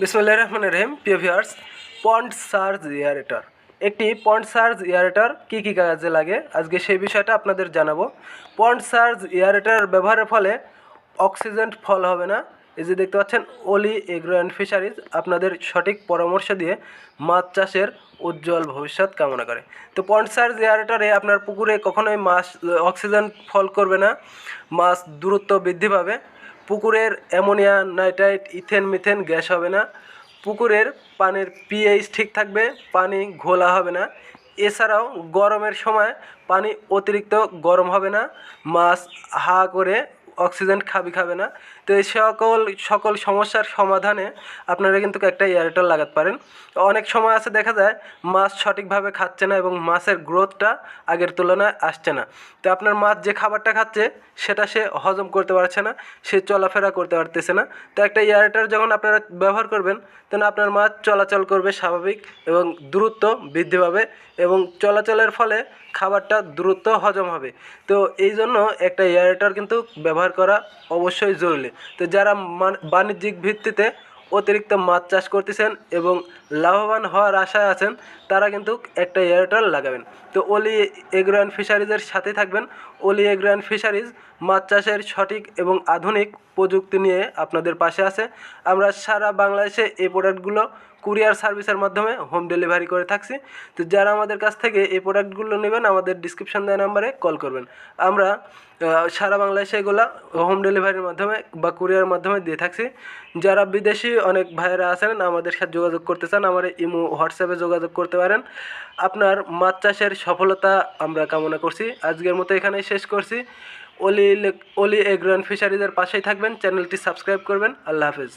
বিসমুল্লাহ রহমান রহিম। প্রিয় ভিউয়ার্স পন্ড surge aerator. একটি পন্ড সার্জ ইয়ারেটর কী কী কাজে লাগে? আজকে সেই বিষয়টা আপনাদের জানাব। পন্ড সার্জ ইয়ারেটর ব্যবহারের ফলে অক্সিজেন ফল হবে না। এই যে দেখতে পাচ্ছেন, অলি এগ্রো অ্যান্ড ফিশারিজ আপনাদের সঠিক পরামর্শ দিয়ে মাছ চাষের উজ্জ্বল ভবিষ্যৎ কামনা করে। তো পন্ড সার্জ এয়ারেটরে আপনার পুকুরে কখনোই মাছ, অক্সিজেন ফল করবে না। মাছ দূরত্ব বৃদ্ধি পাবে। পুকুরের ammonia, nitrite, ethane, methane gas হবে না। পুকুরের পানির পিএইচ ঠিক থাকবে, পানি ঘোলা হবে না। এছাড়াও গরমের সময় পানি অতিরিক্ত গরম হবে না। মাছ হা করে অক্সিজেন খাবি খাবে না। তো এই সকল সকল সমস্যার সমাধানে আপনারা কিন্তু একটা এয়ারটেল লাগাতে পারেন। অনেক সময় আছে দেখা যায়, মাছ সঠিকভাবে খাচ্ছে না এবং মাছের গ্রোথটা আগের তুলনায় আসছে না। তো আপনার মাছ যে খাবারটা খাচ্ছে, সেটা সে হজম করতে পারছে না, সে চলাফেরা করতে পারতেছে না। তো একটা এয়ারটেল যখন আপনারা ব্যবহার করবেন, তখন আপনার মাছ চলাচল করবে স্বাভাবিক এবং দ্রুত বৃদ্ধি পাবে এবং চলাচলের ফলে খাবারটা দ্রুত হজম হবে। তো এই জন্য একটা এয়ারেটর কিন্তু ব্যবহার করা অবশ্যই জরুরি। তো যারা বাণিজ্যিক ভিত্তিতে অতিরিক্ত মাছ চাষ করতেছেন এবং লাভবান হওয়ার আশায় আছেন, তারা কিন্তু একটা এয়ারটেল লাগাবেন। তো অলি এগ্রো অ্যান্ড ফিশারিজের সাথে থাকবেন। অলি এগ্রো অ্যান্ড ফিশারিজ মাছ চাষের সঠিক এবং আধুনিক প্রযুক্তি নিয়ে আপনাদের পাশে আছে। আমরা সারা বাংলাদেশে এই প্রোডাক্টগুলো কুরিয়ার সার্ভিসের মাধ্যমে হোম ডেলিভারি করে থাকছি। তো যারা আমাদের কাছ থেকে এই প্রোডাক্টগুলো নেবেন, আমাদের ডিসক্রিপশন দেওয়া নাম্বারে কল করবেন। আমরা সারা বাংলাদেশে এগুলো হোম ডেলিভারির মাধ্যমে বা কুরিয়ার মাধ্যমে দিয়ে থাকছি। যারা বিদেশি অনেক ভাইয়েরা আছেন, আমাদের সাথে যোগাযোগ করতে চান, আমার ইমো হোয়াটসঅ্যাপে যোগাযোগ করতে পারেন। আপনার মাছ চাষের সফলতা আমরা কামনা করছি। আজকের মতো এখানেই শেষ করছি। অলি অলি এগ্রান ফিশারিজের পাশেই থাকবেন, চ্যানেলটি সাবস্ক্রাইব করবেন। আল্লাহ হাফেজ।